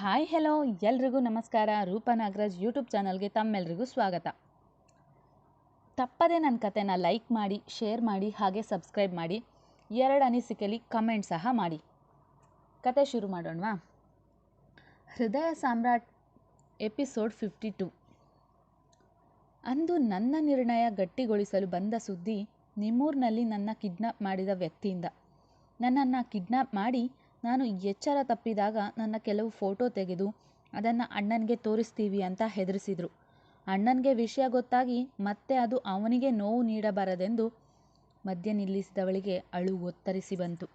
Hi, hello. ಎಲ್ರಿಗೂ ನಮಸ್ಕಾರ. Roopa Nagaraj YouTube ಚಾನಲ್ಗೆ ತಮ್ಮೆಲ್ರಿಗೂ ಸ್ವಾಗತ. ತಪ್ಪದೇ ನನ್ನ ಕತೆನ ಲೈಕ್ ಮಾಡಿ, ಶೇರ್ ಮಾಡಿ, ಹಾಗೆ ಸಬ್ಸ್ಕ್ರೈಬ್ ಮಾಡಿ, ಎರಡು ಅನಿಸಿಕೆಯಲ್ಲಿ ಕಮೆಂಟ್ ಸಹ ಮಾಡಿ. ಕತೆ ಶುರು ಮಾಡೋಣವಾ? ಹೃದಯ ಸಾಮ್ರಾಟ್ ಎಪಿಸೋಡ್ ಫಿಫ್ಟಿ ಟು. ಅಂದು ನನ್ನ ನಿರ್ಣಯ ಗಟ್ಟಿಗೊಳಿಸಲು ಬಂದ ಸುದ್ದಿ ನಿಮ್ಮೂರಿನಲ್ಲಿ ನನ್ನ ಕಿಡ್ನಾಪ್ ಮಾಡಿದ ವ್ಯಕ್ತಿಯಿಂದ. ನನ್ನನ್ನು ಕಿಡ್ನಾಪ್ ಮಾಡಿ ನಾನು ಎಚ್ಚರ ತಪ್ಪಿದಾಗ ನನ್ನ ಕೆಲವು ಫೋಟೋ ತೆಗೆದು ಅದನ್ನು ಅಣ್ಣನಿಗೆ ತೋರಿಸ್ತೀವಿ ಅಂತ ಹೆದರಿಸಿದ್ರು. ಅಣ್ಣನಿಗೆ ವಿಷಯ ಗೊತ್ತಾಗಿ ಮತ್ತೆ ಅದು ಅವನಿಗೆ ನೋವು ನೀಡಬಾರದೆಂದು ಮದ್ಯ ನಿಲ್ಲಿಸಿದವಳಿಗೆ ಅಳು ಒತ್ತರಿಸಿ ಬಂತು.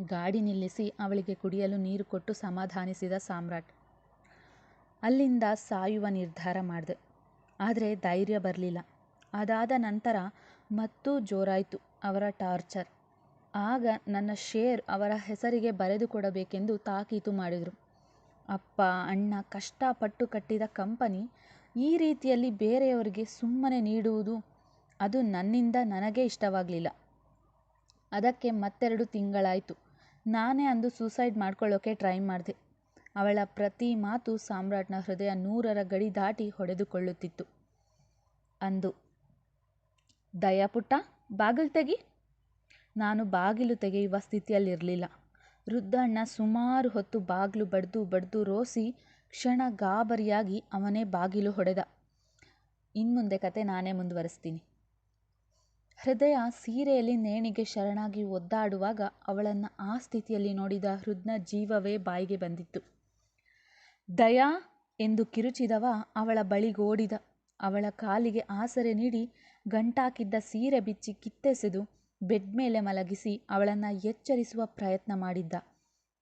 ಗಾಡಿ ನಿಲ್ಲಿಸಿ ಅವಳಿಗೆ ಕುಡಿಯಲು ನೀರು ಕೊಟ್ಟು ಸಮಾಧಾನಿಸಿದ ಸಾಮ್ರಾಟ್. ಅಲ್ಲಿಂದ ಸಾಯುವ ನಿರ್ಧಾರ ಮಾಡಿದೆ. ಆದರೆ ಧೈರ್ಯ ಬರಲಿಲ್ಲ. ಅದಾದ ನಂತರ ಮತ್ತೂ ಜೋರಾಯಿತು ಅವರ ಟಾರ್ಚರ್. ಆಗ ನನ್ನ ಶೇರ್ ಅವರ ಹೆಸರಿಗೆ ಬರೆದು ಕೊಡಬೇಕೆಂದು ತಾಕೀತು ಮಾಡಿದರು. ಅಪ್ಪ, ಅಣ್ಣ ಕಷ್ಟಪಟ್ಟು ಕಟ್ಟಿದ ಕಂಪನಿ ಈ ರೀತಿಯಲ್ಲಿ ಬೇರೆಯವರಿಗೆ ಸುಮ್ಮನೆ ನೀಡುವುದು ಅದು ನನ್ನಿಂದ ನನಗೆ ಇಷ್ಟವಾಗಲಿಲ್ಲ. ಅದಕ್ಕೆ ಮತ್ತೆರಡು ತಿಂಗಳಾಯಿತು. ನಾನೇ ಅಂದು ಸೂಸೈಡ್ ಮಾಡ್ಕೊಳ್ಳೋಕೆ ಟ್ರೈ ಮಾಡಿದೆ. ಅವಳ ಪ್ರತಿ ಮಾತು ಸಾಮ್ರಾಟ್ನ ಹೃದಯ ನೂರರ ಗಡಿ ದಾಟಿ ಹೊಡೆದುಕೊಳ್ಳುತ್ತಿತ್ತು. ಅಂದು ದಯಾಪುಟ್ಟ ಬಾಗಿಲು ತೆಗಿ. ನಾನು ಬಾಗಿಲು ತೆಗೆಯುವ ಸ್ಥಿತಿಯಲ್ಲಿರಲಿಲ್ಲ. ವೃದ್ಧಣ್ಣ ಸುಮಾರು ಹೊತ್ತು ಬಾಗಿಲು ಬಡ್ದು ಬಡ್ದು ರೋಸಿ ಕ್ಷಣ ಗಾಬರಿಯಾಗಿ ಅವನೇ ಬಾಗಿಲು ಹೊಡೆದ. ಇನ್ಮುಂದೆ ಕತೆ ನಾನೇ ಮುಂದುವರಿಸ್ತೀನಿ. ಹೃದಯ ಸೀರೆಯಲ್ಲಿ ನೇಣಿಗೆ ಶರಣಾಗಿ ಒದ್ದಾಡುವಾಗ ಅವಳನ್ನು ಆ ಸ್ಥಿತಿಯಲ್ಲಿ ನೋಡಿದ ಹೃದ್ನ ಜೀವವೇ ಬಾಯಿಗೆ ಬಂದಿತ್ತು. ದಯಾ ಎಂದು ಕಿರುಚಿದವ ಅವಳ ಬಳಿಗೋಡಿದ ಅವಳ ಕಾಲಿಗೆ ಆಸರೆ ನೀಡಿ ಗಂಟಾಕಿದ್ದ ಸೀರೆ ಬಿಚ್ಚಿ ಕಿತ್ತೆಸೆದು ಬೆಡ್ ಮೇಲೆ ಮಲಗಿಸಿ ಅವಳನ್ನು ಎಚ್ಚರಿಸುವ ಪ್ರಯತ್ನ ಮಾಡಿದ್ದ.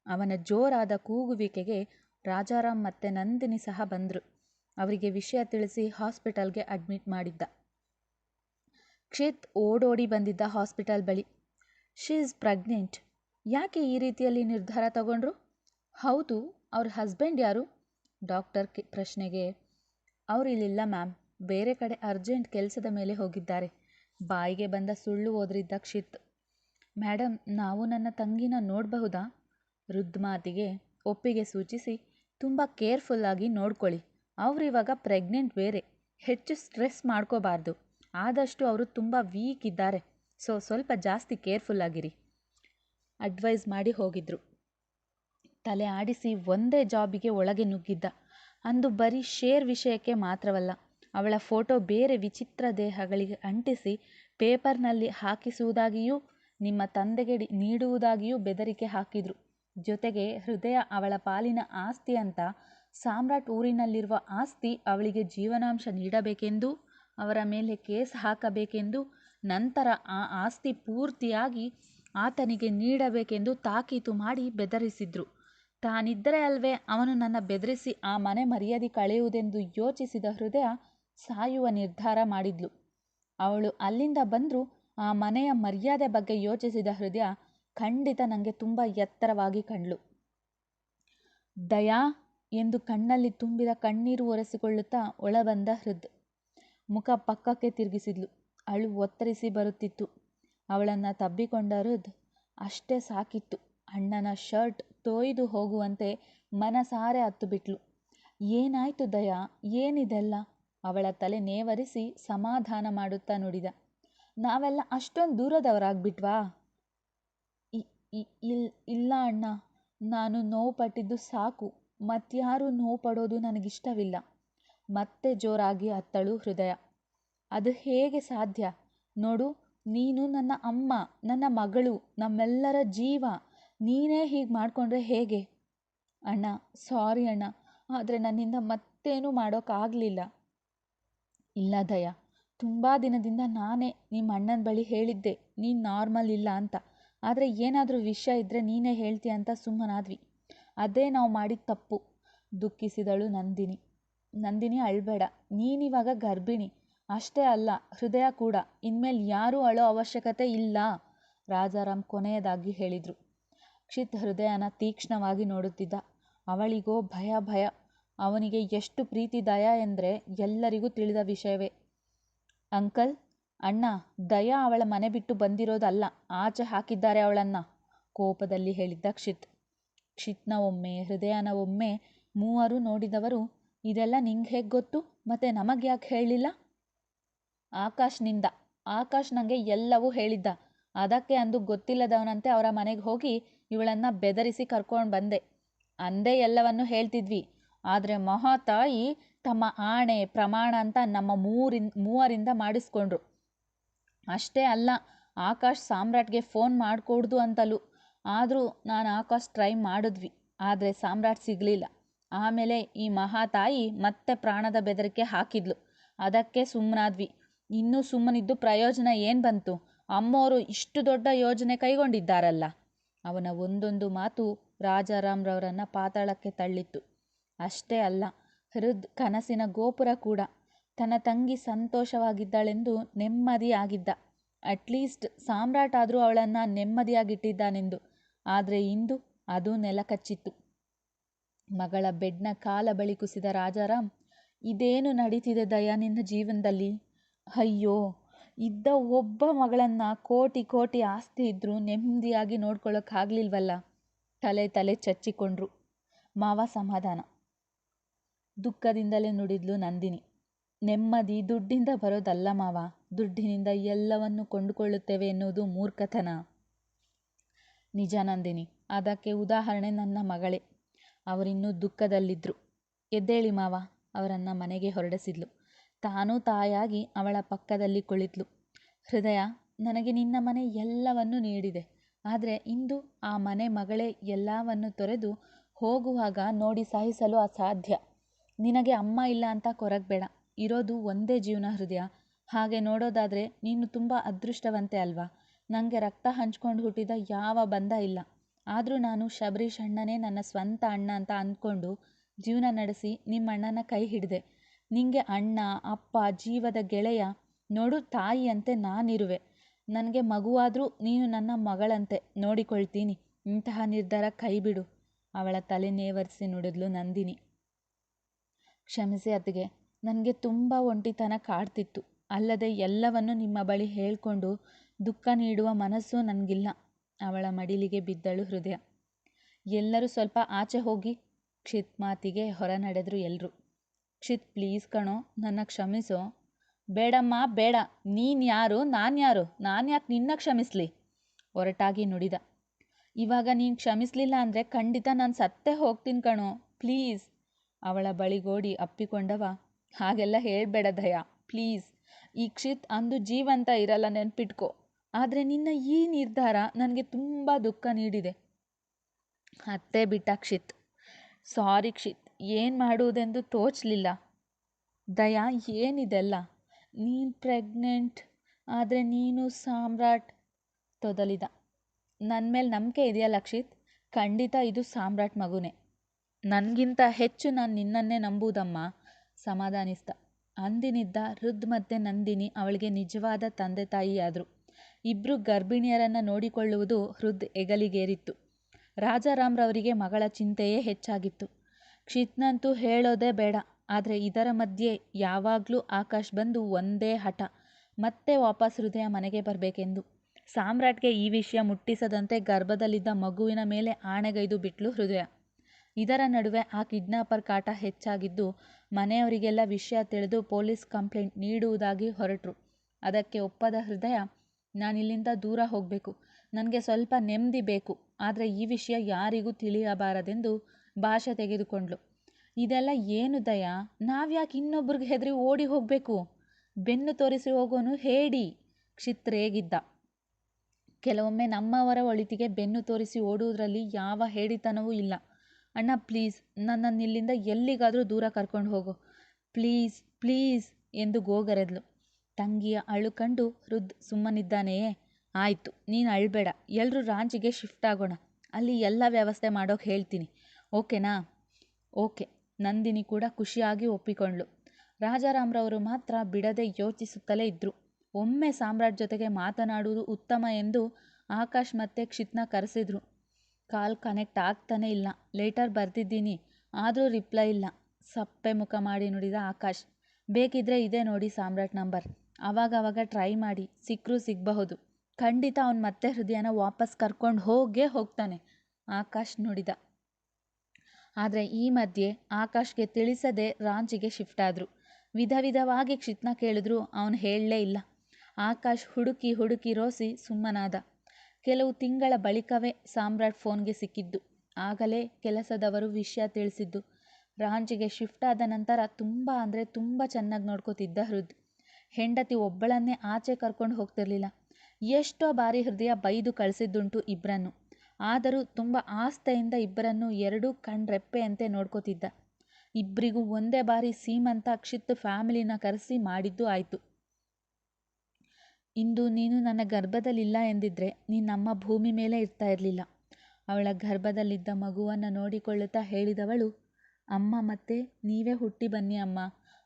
ಅವನ ಜೋರಾದ ಕೂಗುವಿಕೆಗೆ ರಾಜಾರಾಮ್ ಮತ್ತೆ ನಂದಿನಿ ಸಹ ಬಂದರು. ಅವರಿಗೆ ವಿಷಯ ತಿಳಿಸಿ ಹಾಸ್ಪಿಟಲ್ಗೆ ಅಡ್ಮಿಟ್ ಮಾಡಿದ್ದ. ಕ್ಷೇತ್ ಓಡೋಡಿ ಬಂದಿದ್ದ ಹಾಸ್ಪಿಟಲ್ ಬಳಿ. She is pregnant. ಯಾಕೆ ಈ ರೀತಿಯಲ್ಲಿ ನಿರ್ಧಾರ ತಗೊಂಡ್ರು? ಹೌದು, ಅವ್ರ ಹಸ್ಬೆಂಡ್ ಯಾರು? ಡಾಕ್ಟರ್ ಪ್ರಶ್ನೆಗೆ ಅವ್ರು ಇಲ್ಲಿಲ್ಲ ಮ್ಯಾಮ್, ಬೇರೆ ಕಡೆ ಅರ್ಜೆಂಟ್ ಕೆಲಸದ ಮೇಲೆ ಹೋಗಿದ್ದಾರೆ. ಬಾಯಿಗೆ ಬಂದ ಸುಳ್ಳು ಓದ್ರಿದ್ದ ಕ್ಷಿತ್. ಮೇಡಮ್ ನಾವು ನನ್ನ ತಂಗಿನ ನೋಡಬಹುದಾ? ರುದ್ಮಾತಿಗೆ ಮಾತಿಗೆ ಒಪ್ಪಿಗೆ ಸೂಚಿಸಿ, ತುಂಬ ಕೇರ್ಫುಲ್ಲಾಗಿ ನೋಡ್ಕೊಳ್ಳಿ. ಅವರಿವಾಗ ಪ್ರೆಗ್ನೆಂಟ್ ಬೇರೆ. ಹೆಚ್ಚು ಸ್ಟ್ರೆಸ್ ಮಾಡ್ಕೋಬಾರ್ದು. ಆದಷ್ಟು ಅವರು ತುಂಬ ವೀಕ್ ಇದ್ದಾರೆ. ಸೊ, ಸ್ವಲ್ಪ ಜಾಸ್ತಿ ಕೇರ್ಫುಲ್ಲಾಗಿರಿ ಅಡ್ವೈಸ್ ಮಾಡಿ ಹೋಗಿದ್ರು. ತಲೆ ಆಡಿಸಿ ಒಂದೇ ಜಾಬಿಗೆ ಒಳಗೆ ನುಗ್ಗಿದ್ದ. ಅಂದು ಬರೀ ಶೇರ್ ವಿಷಯಕ್ಕೆ ಮಾತ್ರವಲ್ಲ ಅವಳ ಫೋಟೋ ಬೇರೆ ವಿಚಿತ್ರ ದೇಹಗಳಿಗೆ ಅಂಟಿಸಿ ಪೇಪರ್ನಲ್ಲಿ ಹಾಕಿಸುವುದಾಗಿಯೂ, ನಿಮ್ಮ ತಂದೆಗೆ ನೀಡುವುದಾಗಿಯೂ ಬೆದರಿಕೆ ಹಾಕಿದರು. ಜೊತೆಗೆ ಹೃದಯ ಅವಳ ಪಾಲಿನ ಆಸ್ತಿ ಅಂತ ಸಾಮ್ರಾಟ್ ಊರಿನಲ್ಲಿರುವ ಆಸ್ತಿ ಅವಳಿಗೆ ಜೀವನಾಂಶ ನೀಡಬೇಕೆಂದು, ಅವರ ಮೇಲೆ ಕೇಸ್ ಹಾಕಬೇಕೆಂದು, ನಂತರ ಆ ಆಸ್ತಿ ಪೂರ್ತಿಯಾಗಿ ಆತನಿಗೆ ನೀಡಬೇಕೆಂದು ತಾಕೀತು ಮಾಡಿ ಬೆದರಿಸಿದ್ರು. ತಾನಿದ್ದರೆ ಅಲ್ವೇ ಅವನು ನನ್ನ ಬೆದರಿಸಿ ಆ ಮನೆ ಮರ್ಯಾದೆ ಕಳೆಯುವುದೆಂದು ಯೋಚಿಸಿದ ಹೃದಯ ಸಾಯುವ ನಿರ್ಧಾರ ಮಾಡಿದ್ಲು. ಅವಳು ಅಲ್ಲಿಂದ ಬಂದರೂ ಆ ಮನೆಯ ಮರ್ಯಾದೆ ಬಗ್ಗೆ ಯೋಚಿಸಿದ ಹೃದಯ ಖಂಡಿತ ನನಗೆ ತುಂಬ ಎತ್ತರವಾಗಿ ಕಂಡ್ಲು. ದಯಾ ಎಂದು ಕಣ್ಣಲ್ಲಿ ತುಂಬಿದ ಕಣ್ಣೀರು ಒರೆಸಿಕೊಳ್ಳುತ್ತಾ ಒಳಬಂದ ಹೃದ್. ಮುಖ ಪಕ್ಕಕ್ಕೆ ತಿರುಗಿಸಿದ್ಲು. ಅಳು ಒತ್ತರಿಸಿ ಬರುತ್ತಿತ್ತು. ಅವಳನ್ನು ತಬ್ಬಿಕೊಂಡ ಹೃದ್ ಅಷ್ಟೇ ಸಾಕಿತ್ತು. ಅಣ್ಣನ ಶರ್ಟ್ ತೊಯ್ದು ಹೋಗುವಂತೆ ಮನಸಾರೆ ಹತ್ತು ಬಿಟ್ಲು. ಏನಾಯ್ತು ದಯಾ? ಏನಿದೆಲ್ಲ? ಅವಳ ತಲೆ ನೇವರಿಸಿ ಸಮಾಧಾನ ಮಾಡುತ್ತಾ ನುಡಿದ. ನಾವೆಲ್ಲ ಅಷ್ಟೊಂದು ದೂರದವರಾಗ್ಬಿಟ್ವಾ? ಇಲ್ಲ ಅಣ್ಣ. ನಾನು ನೋವು ಪಟ್ಟಿದ್ದು ಸಾಕು. ಮತ್ಯಾರೂ ನೋವು ಪಡೋದು ನನಗಿಷ್ಟವಿಲ್ಲ. ಮತ್ತೆ ಜೋರಾಗಿ ಅತ್ತಳು ಹೃದಯ. ಅದು ಹೇಗೆ ಸಾಧ್ಯ? ನೋಡು, ನೀನು ನನ್ನ ಅಮ್ಮ, ನನ್ನ ಮಗಳು, ನಮ್ಮೆಲ್ಲರ ಜೀವ. ನೀನೇ ಹೀಗೆ ಮಾಡಿಕೊಂಡ್ರೆ ಹೇಗೆ? ಅಣ್ಣ, ಸಾರಿ ಅಣ್ಣ. ಆದರೆ ನನ್ನಿಂದ ಮತ್ತೇನೂ ಮಾಡೋಕ್ಕಾಗಲಿಲ್ಲ ಇಲ್ಲ ದಯ, ತುಂಬ ದಿನದಿಂದ ನಾನೇ ನಿಮ್ಮ ಅಣ್ಣನ ಬಳಿ ಹೇಳಿದ್ದೆ, ನೀನು ನಾರ್ಮಲ್ ಇಲ್ಲ ಅಂತ. ಆದರೆ ಏನಾದರೂ ವಿಷಯ ಇದ್ದರೆ ನೀನೇ ಹೇಳ್ತೀಯ ಅಂತ ಸುಮ್ಮನಾದ್ವಿ. ಅದೇ ನಾವು ಮಾಡಿದ ತಪ್ಪು. ದುಃಖಿಸಿದಳು ನಂದಿನಿ. ನಂದಿನಿ ಅಳಬೇಡ, ನೀನಿವಾಗ ಗರ್ಭಿಣಿ. ಅಷ್ಟೇ ಅಲ್ಲ, ಹೃದಯ ಕೂಡ. ಇನ್ಮೇಲೆ ಯಾರೂ ಅಳೋ ಅವಶ್ಯಕತೆ ಇಲ್ಲ, ರಾಜಾರಾಮ್ ಕೊನೆಯದಾಗಿ ಹೇಳಿದರು. ಕ್ಷಿತ್ ಹೃದಯನ ತೀಕ್ಷ್ಣವಾಗಿ ನೋಡುತ್ತಿದ್ದ. ಅವಳಿಗೋ ಭಯ ಭಯ ಅವನಿಗೆ ಎಷ್ಟು ಪ್ರೀತಿ ದಯ ಎಂದರೆ ಎಲ್ಲರಿಗೂ ತಿಳಿದ ವಿಷಯವೇ. ಅಂಕಲ್, ಅಣ್ಣ, ದಯಾ ಅವಳ ಮನೆ ಬಿಟ್ಟು ಬಂದಿರೋದಲ್ಲ, ಆಚೆ ಹಾಕಿದ್ದಾರೆ ಅವಳನ್ನು, ಕೋಪದಲ್ಲಿ ಹೇಳಿದ್ದ ಕ್ಷಿತ್. ಕ್ಷಿತ್ನ ಒಮ್ಮೆ, ಹೃದಯನ ಒಮ್ಮೆ ಮೂವರು ನೋಡಿದವರು, ಇದೆಲ್ಲ ನಿಂಗೆ ಹೇಗೆ ಗೊತ್ತು? ಮತ್ತೆ ನಮಗೆ ಯಾಕೆ ಹೇಳಲಿಲ್ಲ ಆಕಾಶ್ನಿಂದ ಆಕಾಶ್ ನನಗೆ ಎಲ್ಲವೂ ಹೇಳಿದ್ದ. ಅದಕ್ಕೆ ಅಂದು ಗೊತ್ತಿಲ್ಲದವನಂತೆ ಅವರ ಮನೆಗೆ ಹೋಗಿ ಇವಳನ್ನು ಬೆದರಿಸಿ ಕರ್ಕೊಂಡು ಬಂದೆ. ಅಂದೇ ಎಲ್ಲವನ್ನು ಹೇಳ್ತಿದ್ವಿ. ಆದರೆ ಮಹಾತಾಯಿ ತಮ್ಮ ಆಣೆ, ಪ್ರಮಾಣ ಅಂತ ನಮ್ಮ ಮೂರಿನ್, ಮೂವರಿಂದ ಮಾಡಿಸ್ಕೊಂಡ್ರು. ಅಷ್ಟೇ ಅಲ್ಲ, ಆಕಾಶ್ ಸಾಮ್ರಾಟ್ಗೆ ಫೋನ್ ಮಾಡಿಕೊಡ್ದು ಅಂತಲೂ. ಆದರೂ ನಾನು ಆಕಾಶ್ ಟ್ರೈ ಮಾಡಿದ್ವಿ, ಆದರೆ ಸಾಮ್ರಾಟ್ ಸಿಗಲಿಲ್ಲ. ಆಮೇಲೆ ಈ ಮಹಾತಾಯಿ ಮತ್ತೆ ಪ್ರಾಣದ ಬೆದರಿಕೆ ಹಾಕಿದ್ಲು. ಅದಕ್ಕೆ ಸುಮ್ಮನಾದ್ವಿ ಇನ್ನೂ ಸುಮ್ಮನಿದ್ದು ಪ್ರಯೋಜನ ಏನು ಬಂತು? ಅಮ್ಮೋರು ಇಷ್ಟು ದೊಡ್ಡ ಯೋಜನೆ ಕೈಗೊಂಡಿದ್ದಾರಲ್ಲ. ಅವನ ಒಂದೊಂದು ಮಾತು ರಾಜಾರಾಮ್ರವರನ್ನು ಪಾತಾಳಕ್ಕೆ ತಳ್ಳಿತ್ತು. ಅಷ್ಟೇ ಅಲ್ಲ, ಹೃದ್, ಕನಸಿನ ಗೋಪುರ ಕೂಡ. ತನ್ನ ತಂಗಿ ಸಂತೋಷವಾಗಿದ್ದಾಳೆಂದು ನೆಮ್ಮದಿಯಾಗಿದ್ದ. ಅಟ್ಲೀಸ್ಟ್ ಸಾಮ್ರಾಟ್ ಆದರೂ ಅವಳನ್ನು ನೆಮ್ಮದಿಯಾಗಿಟ್ಟಿದ್ದಾನೆಂದು. ಆದರೆ ಇಂದು ಅದು ನೆಲಕಚ್ಚಿತ್ತು. ಮಗಳ ಬೆಡ್ನ ಕಾಲ ಬಳಿ ಕುಸಿದ ರಾಜಾರಾಮ್, ಇದೇನು ನಡೀತಿದೆ ದಯಾ ನಿನ್ನ ಜೀವನದಲ್ಲಿ? ಅಯ್ಯೋ, ಇದ್ದ ಒಬ್ಬ ಮಗಳನ್ನು ಕೋಟಿ ಕೋಟಿ ಆಸ್ತಿ ಇದ್ದರೂ ನೆಮ್ಮದಿಯಾಗಿ ನೋಡ್ಕೊಳ್ಳೋಕ್ಕಾಗಲಿಲ್ವಲ್ಲ ತಲೆ ತಲೆ ಚಚ್ಚಿಕೊಂಡ್ರು. ಮಾವ ಸಮಾಧಾನ. ದುಃಖದಿಂದಲೇ ನುಡಿದ್ಲು ನಂದಿನಿ. ನೆಮ್ಮದಿ ದುಡ್ಡಿಂದ ಬರೋದಲ್ಲ ಮಾವ. ದುಡ್ಡಿನಿಂದ ಎಲ್ಲವನ್ನು ಕೊಂಡುಕೊಳ್ಳುತ್ತೇವೆ ಎನ್ನುವುದು ಮೂರ್ಖತನ. ನಿಜ ನಂದಿನಿ. ಅದಕ್ಕೆ ಉದಾಹರಣೆ ನನ್ನ ಮಗಳೇ. ಅವರಿನ್ನೂ ದುಃಖದಲ್ಲಿದ್ದರು ಎದ್ದೇಳಿ ಮಾವ. ಅವರನ್ನು ಮನೆಗೆ ಹೊರಡಿಸಿದ್ಲು. ತಾನೂ ತಾಯಾಗಿ ಅವಳ ಪಕ್ಕದಲ್ಲಿ ಕುಳಿತ್ಳು ಹೃದಯ, ನನಗೆ ನಿನ್ನ ಮನೆ ಎಲ್ಲವನ್ನೂ ನೀಡಿದೆ. ಆದರೆ ಇಂದು ಆ ಮನೆ ಮಗಳೇ ಎಲ್ಲವನ್ನು ತೊರೆದು ಹೋಗುವಾಗ ನೋಡಿ ಸಹಿಸಲು ಅಸಾಧ್ಯ. ನಿನಗೆ ಅಮ್ಮ ಇಲ್ಲ ಅಂತ ಕೊರಗಬೇಡ ಇರೋದು ಒಂದೇ ಜೀವನ ಹೃದಯ. ಹಾಗೆ ನೋಡೋದಾದರೆ ನೀನು ತುಂಬ ಅದೃಷ್ಟವಂತೆ ಅಲ್ವಾ? ನನಗೆ ರಕ್ತ ಹಂಚ್ಕೊಂಡು ಹುಟ್ಟಿದ ಯಾವ ಬಂಧ ಇಲ್ಲ. ಆದರೂ ನಾನು ಶಬರೀಶ್ ಅಣ್ಣನೇ ನನ್ನ ಸ್ವಂತ ಅಣ್ಣ ಅಂತ ಅಂದ್ಕೊಂಡು ಜೀವನ ನಡೆಸಿ ನಿಮ್ಮ ಅಣ್ಣನ ಕೈ ಹಿಡಿದೆ. ನಿಂಗೆ ಅಣ್ಣ, ಅಪ್ಪ, ಜೀವದ ಗೆಳೆಯ, ನೋಡು ತಾಯಿಯಂತೆ ನಾನಿರುವೆ. ನನಗೆ ಮಗುವಾದರೂ ನೀನು ನನ್ನ ಮಗಳಂತೆ ನೋಡಿಕೊಳ್ತೀನಿ. ಇಂತಹ ನಿರ್ಧಾರ ಕೈಬಿಡು. ಅವಳ ತಲೆ ನೇವರಿಸಿ ನುಡಿದ್ಲು ನಂದಿನಿ. ಕ್ಷಮಿಸಿ ಅತ್ತಿಗೆ. ನನಗೆ ತುಂಬ ಒಂಟಿತನ ಕಾಡ್ತಿತ್ತು. ಅಲ್ಲದೆ ಎಲ್ಲವನ್ನು ನಿಮ್ಮ ಬಳಿ ಹೇಳಿಕೊಂಡು ದುಃಖ ನೀಡುವ ಮನಸ್ಸು ನನಗಿಲ್ಲ. ಅವಳ ಮಡಿಲಿಗೆ ಬಿದ್ದಳು ಹೃದಯ. ಎಲ್ಲರೂ ಸ್ವಲ್ಪ ಆಚೆ ಹೋಗಿ ಕ್ಷಿತ್ ಮಾತಿಗೆ ಹೊರ ನಡೆದ್ರು ಎಲ್ಲರೂ ಕ್ಷಿತ್ ಪ್ಲೀಸ್ ಕಣೋ, ನನ್ನ ಕ್ಷಮಿಸೋ. ಬೇಡಮ್ಮ, ಬೇಡ. ನೀನು ಯಾರು? ನಾನು ಯಾರು? ನಾನು ಯಾಕೆ ನಿನ್ನ ಕ್ಷಮಿಸ್ಲಿ? ಹೊರಟಾಗಿ ನುಡಿದ. ಇವಾಗ ನೀನು ಕ್ಷಮಿಸ್ಲಿಲ್ಲ ಅಂದರೆ ಖಂಡಿತ ನಾನು ಸತ್ತೇ ಹೋಗ್ತೀನಿ ಕಣೋ. ಪ್ಲೀಸ್. ಅವಳ ಬಳಿಗೋಡಿ ಅಪ್ಪಿಕೊಂಡವ, ಹಾಗೆಲ್ಲ ಹೇಳಬೇಡ ದಯಾ, ಪ್ಲೀಸ್. ಈ ಕ್ಷಿತ್ ಅಂದು ಜೀವಂತ ಇರಲ್ಲ, ನೆನ್ಪಿಟ್ಕೊ. ಆದರೆ ನಿನ್ನ ಈ ನಿರ್ಧಾರ ನನಗೆ ತುಂಬ ದುಃಖ ನೀಡಿದೆ. ಅತ್ತೆ ಬಿಟ್ಟ ಕ್ಷಿತ್. ಸಾರಿ ಕ್ಷಿತ್. ಏನು ಮಾಡುವುದೆಂದು ತೋಚಲಿಲ್ಲ. ದಯಾ, ಏನಿದೆಲ್ಲ? ನೀನು ಪ್ರೆಗ್ನೆಂಟ್, ಆದರೆ ನೀನು ಸಾಮ್ರಾಟ್. ತೊದಲಿದ. ನನ್ನ ಮೇಲೆ ನಂಬಿಕೆ ಇದೆಯಲ್ಲ ಕ್ಷಿತ್? ಖಂಡಿತ ಇದು ಸಾಮ್ರಾಟ್ ಮಗುನೇ. ನನಗಿಂತ ಹೆಚ್ಚು ನಾನು ನಿನ್ನನ್ನೇ ನಂಬುವುದಮ್ಮ. ಸಮಾಧಾನಿಸ್ತ. ಅಂದಿನಿದ್ದ ಹೃದ್ ಮತ್ತೆ ನಂದಿನಿ ಅವಳಿಗೆ ನಿಜವಾದ ತಂದೆ ತಾಯಿಯಾದರು. ಇಬ್ಬರು ಗರ್ಭಿಣಿಯರನ್ನು ನೋಡಿಕೊಳ್ಳುವುದು ಹೃದ್ ಎಗಲಿಗೇರಿತ್ತು ರಾಜಾರಾಮ್ರವರಿಗೆ ಮಗಳ ಚಿಂತೆಯೇ ಹೆಚ್ಚಾಗಿತ್ತು. ಕ್ಷಿತ್ನಂತೂ ಹೇಳೋದೇ ಬೇಡ. ಆದರೆ ಇದರ ಮಧ್ಯೆ ಯಾವಾಗಲೂ ಆಕಾಶ್ ಬಂದು ಒಂದೇ ಹಠ. ಮತ್ತೆ ವಾಪಸ್ ಹೃದಯ ಮನೆಗೆ ಬರಬೇಕೆಂದು. ಸಾಮ್ರಾಟ್ಗೆ ಈ ವಿಷಯ ಮುಟ್ಟಿಸದಂತೆ ಗರ್ಭದಲ್ಲಿದ್ದ ಮಗುವಿನ ಮೇಲೆ ಆಣೆಗೈದು ಬಿಟ್ಲು ಹೃದಯ. ಇದರ ನಡುವೆ ಆ ಕಿಡ್ನಾಪರ್ ಕಾಟ ಹೆಚ್ಚಾಗಿದ್ದು ಮನೆಯವರಿಗೆಲ್ಲ ವಿಷಯ ತಿಳಿದು ಪೊಲೀಸ್ ಕಂಪ್ಲೇಂಟ್ ನೀಡುವುದಾಗಿ ಹೊರಟರು. ಅದಕ್ಕೆ ಒಪ್ಪದ ಹೃದಯ, ನಾನಿಲ್ಲಿಂದ ದೂರ ಹೋಗಬೇಕು. ನನಗೆ ಸ್ವಲ್ಪ ನೆಮ್ಮದಿ ಬೇಕು. ಆದರೆ ಈ ವಿಷಯ ಯಾರಿಗೂ ತಿಳಿಯಬಾರದೆಂದು ಭಾಷೆ ತೆಗೆದುಕೊಂಡ್ಳು ಇದೆಲ್ಲ ಏನು ದಯ? ನಾವ್ಯಾಕೆ ಇನ್ನೊಬ್ರಿಗೆ ಹೆದರಿ ಓಡಿ ಹೋಗಬೇಕು? ಬೆನ್ನು ತೋರಿಸಿ ಹೋಗೋನು ಹೇಡಿ? ಕ್ಷಿತ್ರೇಗಿದ್ದ. ಕೆಲವೊಮ್ಮೆ ನಮ್ಮವರ ಒಳಿತಿಗೆ ಬೆನ್ನು ತೋರಿಸಿ ಓಡುವುದರಲ್ಲಿ ಯಾವ ಹೇಡಿತನವೂ ಇಲ್ಲ. ಅಣ್ಣ ಪ್ಲೀಸ್ ನನ್ನನ್ನು ಇಲ್ಲಿಂದ ಎಲ್ಲಿಗಾದರೂ ದೂರ ಕರ್ಕೊಂಡು ಹೋಗು. ಪ್ಲೀಸ್ ಪ್ಲೀಸ್ ಎಂದು ಗೋಗರೆದ್ಲು. ತಂಗಿಯ ಅಳು ಕಂಡು ಸುಮ್ಮನಿದ್ದಾನೆಯೇ? ಆಯಿತು, ನೀನು ಅಳಬೇಡ ಎಲ್ಲರೂ ರಾಂಚಿಗೆ ಶಿಫ್ಟ್ ಆಗೋಣ. ಅಲ್ಲಿ ಎಲ್ಲ ವ್ಯವಸ್ಥೆ ಮಾಡೋಕೆ ಹೇಳ್ತೀನಿ. ಓಕೆನಾ? ಓಕೆ, ನಂದಿನಿ ಕೂಡ ಖುಷಿಯಾಗಿ ಒಪ್ಪಿಕೊಂಡ್ಳು. ರಾಜಾರಾಮ್ರವರು ಮಾತ್ರ ಬಿಡದೆ ಯೋಚಿಸುತ್ತಲೇ ಇದ್ದರು ಒಮ್ಮೆ ಸಾಮ್ರಾಟ್ ಜೊತೆಗೆ ಮಾತನಾಡುವುದು ಉತ್ತಮ ಎಂದು ಆಕಾಶ್ ಮತ್ತೆ ಕ್ಷಿತ್ನ ಕರೆಸಿದ್ರು. ಕಾಲ್ ಕನೆಕ್ಟ್ ಆಗ್ತಾನೇ ಇಲ್ಲ. ಲೇಟರ್ ಬರೆದಿದ್ದೀನಿ, ಆದರೂ ರಿಪ್ಲೈ ಇಲ್ಲ. ಸಪ್ಪೆ ಮುಖ ಮಾಡಿ ನುಡಿದ ಆಕಾಶ್. ಬೇಕಿದ್ರೆ ಇದೆ ನೋಡಿ ಸಾಮ್ರಾಟ್ ನಂಬರ್. ಅವಾಗವಾಗ ಟ್ರೈ ಮಾಡಿ ಸಿಕ್ಕರೂ ಸಿಗಬಹುದು. ಖಂಡಿತ ಅವನು ಮತ್ತೆ ಹೃದಯನ ವಾಪಸ್ ಕರ್ಕೊಂಡು ಹೋಗೇ ಹೋಗ್ತಾನೆ, ಆಕಾಶ್ ನುಡಿದ. ಆದರೆ ಈ ಮಧ್ಯೆ ಆಕಾಶ್ಗೆ ತಿಳಿಸದೆ ರಾಂಚಿಗೆ ಶಿಫ್ಟ್ ಆದರು. ವಿಧ ವಿಧವಾಗಿ ಕ್ಷಿತ್ನ ಕೇಳಿದ್ರು ಅವನು ಹೇಳಲೇ ಇಲ್ಲ. ಆಕಾಶ್ ಹುಡುಕಿ ಹುಡುಕಿ ರೋಸಿ ಸುಮ್ಮನಾದ. ಕೆಲವು ತಿಂಗಳ ಬಳಿಕವೇ ಸಾಮ್ರಾಟ್ ಫೋನ್ಗೆ ಸಿಕ್ಕಿದ್ದು. ಆಗಲೇ ಕೆಲಸದವರು ವಿಷಯ ತಿಳಿಸಿದ್ದು. ರಾಂಚಿಗೆ ಶಿಫ್ಟ್ ಆದ ನಂತರ ತುಂಬ ಅಂದರೆ ತುಂಬ ಚೆನ್ನಾಗಿ ನೋಡ್ಕೋತಿದ್ದ ಹೃದ್. ಹೆಂಡತಿ ಒಬ್ಬಳನ್ನೇ ಆಚೆ ಕರ್ಕೊಂಡು ಹೋಗ್ತಿರ್ಲಿಲ್ಲ. ಎಷ್ಟೋ ಬಾರಿ ಹೃದಯ ಬೈದು ಕಳಿಸಿದ್ದುಂಟು ಇಬ್ಬರನ್ನು ಆದರೂ ತುಂಬ ಆಸ್ಥೆಯಿಂದ ಇಬ್ಬರನ್ನು ಎರಡೂ ಕಣ್ರೆಪ್ಪೆಯಂತೆ ನೋಡ್ಕೋತಿದ್ದ. ಇಬ್ಬರಿಗೂ ಒಂದೇ ಬಾರಿ ಸೀಮಂತ ಕ್ಷಿತ್ ಫ್ಯಾಮಿಲಿನ ಕರೆಸಿ ಮಾಡಿದ್ದು ಆಯಿತು. ಇಂದು ನೀನು ನನ್ನ ಗರ್ಭದಲ್ಲಿಲ್ಲ ಎಂದಿದ್ರೆ ನೀ ನಮ್ಮ ಭೂಮಿ ಮೇಲೆ ಇರ್ತಾ ಇರಲಿಲ್ಲ. ಅವಳ ಗರ್ಭದಲ್ಲಿದ್ದ ಮಗುವನ್ನು ನೋಡಿಕೊಳ್ಳುತ್ತಾ ಹೇಳಿದವಳು, ಅಮ್ಮ ಮತ್ತೆ ನೀವೇ ಹುಟ್ಟಿ ಬನ್ನಿ ಅಮ್ಮ.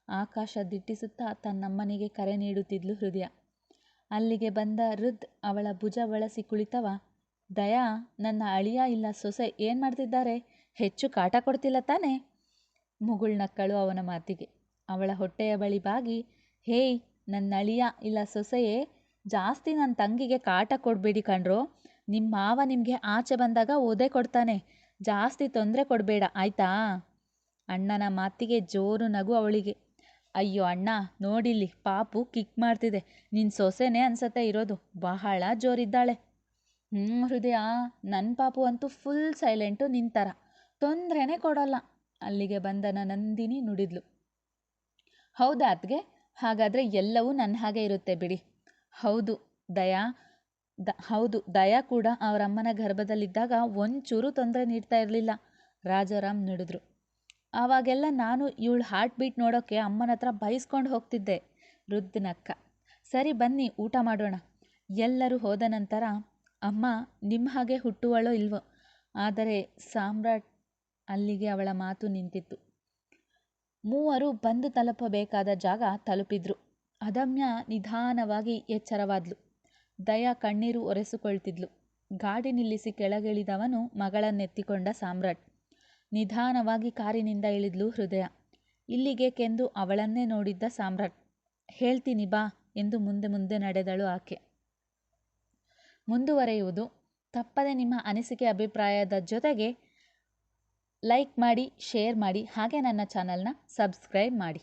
ಆಕಾಶ ದಿಟ್ಟಿಸುತ್ತಾ ತನ್ನಮ್ಮನಿಗೆ ಕರೆ ನೀಡುತ್ತಿದ್ಲು ಹೃದಯ. ಅಲ್ಲಿಗೆ ಬಂದ ಹೃದ್ ಅವಳ ಭುಜ ಬಳಸಿ ಕುಳಿತವ, ದಯಾ, ನನ್ನ ಅಳಿಯ ಇಲ್ಲ ಸೊಸೆ, ಏನು ಮಾಡ್ತಿದ್ದಾರೆ? ಹೆಚ್ಚು ಕಾಟ ಕೊಡ್ತಿಲ್ಲ ತಾನೇ? ಮುಗುಳ್ನಕ್ಕಳು ಅವನ ಮಾತಿಗೆ. ಅವಳ ಹೊಟ್ಟೆಯ ಬಳಿ ಬಾಗಿ, ಹೇಯ್ ನನ್ನ ಅಳಿಯ ಇಲ್ಲ ಸೊಸೆಯೇ ಜಾಸ್ತಿ ನನ್ನ ತಂಗಿಗೆ ಕಾಟ ಕೊಡಬೇಡಿ ಕಣ್ರು. ನಿಮ್ಮ ಮಾವ ನಿಮಗೆ ಆಚೆ ಬಂದಾಗ ಓದೇ ಕೊಡ್ತಾನೆ. ಜಾಸ್ತಿ ತೊಂದರೆ ಕೊಡಬೇಡ, ಆಯಿತಾ? ಅಣ್ಣನ ಮಾತಿಗೆ ಜೋರು ನಗು ಅವಳಿಗೆ. ಅಯ್ಯೋ ಅಣ್ಣ, ನೋಡಿಲ್ಲಿ, ಪಾಪು ಕಿಕ್ ಮಾಡ್ತಿದೆ. ನಿನ್ನ ಸೊಸೆನೇ ಅನ್ಸತ್ತೆ ಇರೋದು. ಬಹಳ ಜೋರಿದ್ದಾಳೆ. ಹ್ಞೂ ಹೃದಯ. ನನ್ನ ಪಾಪು ಅಂತೂ ಫುಲ್ ಸೈಲೆಂಟು ನಿಂತರ ತೊಂದರೆನೇ ಕೊಡೋಲ್ಲ. ಅಲ್ಲಿಗೆ ಬಂದನ ನಂದಿನಿ ನುಡಿದ್ಲು. ಹೌದಾ ಅತ್ಗೆ ಹಾಗಾದರೆ ಎಲ್ಲವೂ ನನ್ನ ಹಾಗೆ ಇರುತ್ತೆ ಬಿಡಿ. ಹೌದು, ದಯಾ, ದ, ಹೌದು, ದಯಾ ಕೂಡ ಅವರಮ್ಮನ ಗರ್ಭದಲ್ಲಿದ್ದಾಗ ಒಂಚೂರು ತೊಂದರೆ ನೀಡ್ತಾ ಇರಲಿಲ್ಲ. ರಾಜಾರಾಮ್ ನುಡಿದ್ರು. ಆವಾಗೆಲ್ಲ ನಾನು ಇವಳು ಹಾರ್ಟ್ ಬೀಟ್ ನೋಡೋಕ್ಕೆ ಅಮ್ಮನ ಹತ್ರ ಬೈಸ್ಕೊಂಡು ಹೋಗ್ತಿದ್ದೆ. ವೃದ್ಧನಕ್ಕ, ಸರಿ ಬನ್ನಿ, ಊಟ ಮಾಡೋಣ. ಎಲ್ಲರೂ ಹೋದ ನಂತರ, ಅಮ್ಮ ನಿಮ್ಮ ಹಾಗೆ ಹುಟ್ಟುವಳೋ ಇಲ್ವೋ? ಆದರೆ ಸಾಮ್ರಾಟ್ ಅಲ್ಲಿಗೆ ಅವಳ ಮಾತು ನಿಂತಿತ್ತು. ಮೂವರು ಬಂದು ತಲುಪಬೇಕಾದ ಜಾಗ ತಲುಪಿದ್ರು. ಅದಮ್ಯ ನಿಧಾನವಾಗಿ ಎಚ್ಚರವಾದ್ಲು. ದಯಾ ಕಣ್ಣೀರು ಒರೆಸಿಕೊಳ್ತಿದ್ಲು. ಗಾಡಿ ನಿಲ್ಲಿಸಿ ಕೆಳಗಿಳಿದವನು ಮಗಳನ್ನೆತ್ತಿಕೊಂಡ ಸಾಮ್ರಾಟ್. ನಿಧಾನವಾಗಿ ಕಾರಿನಿಂದ ಇಳಿದ್ಲು ಹೃದಯ. ಇಲ್ಲಿಗೆ ಕೆಂದು ಅವಳನ್ನೇ ನೋಡಿದ್ದ ಸಾಮ್ರಾಟ್. ಹೇಳ್ತೀನಿ ಬಾ ಎಂದು ಮುಂದೆ ಮುಂದೆ ನಡೆದಳು ಆಕೆ. ಮುಂದುವರೆಯುವುದು. ತಪ್ಪದೆ ನಿಮ್ಮ ಅನಿಸಿಕೆ ಅಭಿಪ್ರಾಯದ ಜೊತೆಗೆ ಲೈಕ್ ಮಾಡಿ ಶೇರ್ ಮಾಡಿ, ಹಾಗೆ ನನ್ನ ಚಾನಲ್ನ ಸಬ್ಸ್ಕ್ರೈಬ್ ಮಾಡಿ.